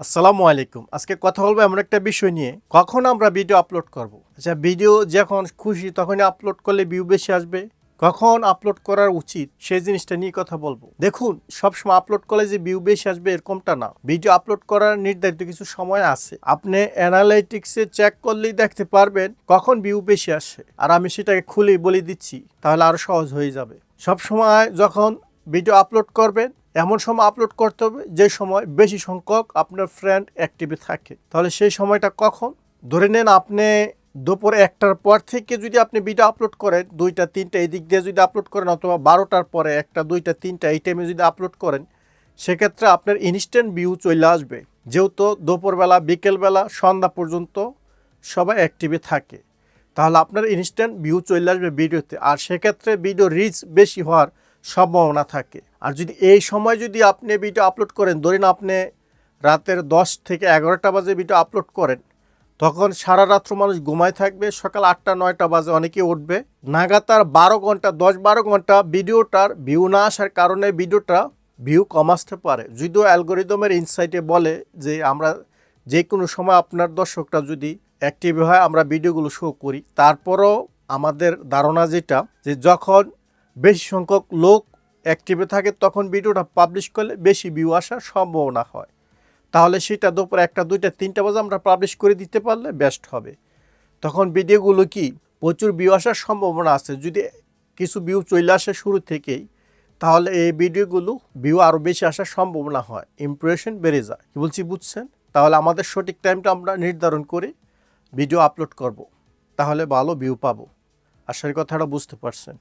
আসসালামু আলাইকুম। আজকে কথা বলব এমন একটা বিষয় নিয়ে। কখন আমরা ভিডিও আপলোড করব? আচ্ছা ভিডিও যখন খুশি তখনই আপলোড করলে ভিউ বেশি আসবে। কখন আপলোড করার উচিত সেই জিনিসটা নিয়ে কথা বলব। দেখুন, সবসময় আপলোড করলে যে ভিউ বেশি আসবে এরকমটা না। ভিডিও আপলোড করার নির্ধারিত কিছু সময় আছে। আপনি অ্যানালাইটিক্সে চেক করলেই দেখতে পারবেন কখন ভিউ বেশি আসে। আর আমি সেটাকে খুলেই বলে দিচ্ছি, তাহলে আরও সহজ হয়ে যাবে। সব সময় যখন ভিডিও আপলোড করবেন এমন সময় আপলোড করতে হবে, যে সময় বেশি সংখ্যক আপনার ফ্রেন্ড অ্যাক্টিভে থাকে। তাহলে সেই সময়টা কখন? ধরে নেন আপনি দুপুর একটার পর থেকে যদি আপনি ভিডিও আপলোড করেন, দুইটা, তিনটা এই দিক দিয়ে যদি আপলোড করেন, অথবা বারোটার পরে একটা, দুইটা, তিনটা এই টাইমে যদি আপলোড করেন, সেক্ষেত্রে আপনার ইনস্ট্যান্ট ভিউ চলে আসবে। যেহেতু দুপুরবেলা, বিকেলবেলা, সন্ধ্যা পর্যন্ত সবাই অ্যাক্টিভে থাকে। তাহলে আপনার ইনস্ট্যান্ট ভিউ চলে আসবে ভিডিওতে আর সেক্ষেত্রে ভিডিও রিচ বেশি হওয়ার সম্ভাবনা থাকে। আর যদি এই সময় যদি আপনি ভিডিও আপলোড করেন, ধরেন আপনি রাতের দশ থেকে এগারোটা বাজে ভিডিও আপলোড করেন, তখন সারা রাত্র মানুষ ঘুমায় থাকবে, সকাল আটটা, নয়টা বাজে অনেকে উঠবে। নাগাতার বারো ঘণ্টা, দশ বারো ঘণ্টা ভিডিওটার ভিউ না আসার কারণে ভিডিওটা ভিউ কম আসতে পারে। যদিও অ্যালগোরিদমের ইনসাইটে বলে যে আমরা যে কোনো সময় আপনার দর্শকটা যদি অ্যাক্টিভ হয়, আমরা ভিডিওগুলো শো করি। তারপরও আমাদের ধারণা যেটা, যে যখন বেশি সংখ্যক লোক অ্যাক্টিভে থাকে, তখন ভিডিওটা পাবলিশ করলে বেশি ভিউ আসার সম্ভাবনা হয়। তাহলে সেটা দুপুর একটা, দুইটা, তিনটা বাজে আমরা পাবলিশ করে দিতে পারলে বেস্ট হবে। তখন ভিডিওগুলো কি প্রচুর ভিউ আসার সম্ভাবনা আছে? যদি কিছু ভিউ চলে আসে শুরু থেকেই, তাহলে এই ভিডিওগুলো ভিউ আরও বেশি আসার সম্ভাবনা হয়। ইমপ্রেশন বেড়ে যায়। কি বলছি, বুঝছেন? তাহলে আমাদের সঠিক টাইমটা আমরা নির্ধারণ করে ভিডিও আপলোড করব। তাহলে ভালো ভিউ পাবো। আশার কথাটা বুঝতে পারছেন।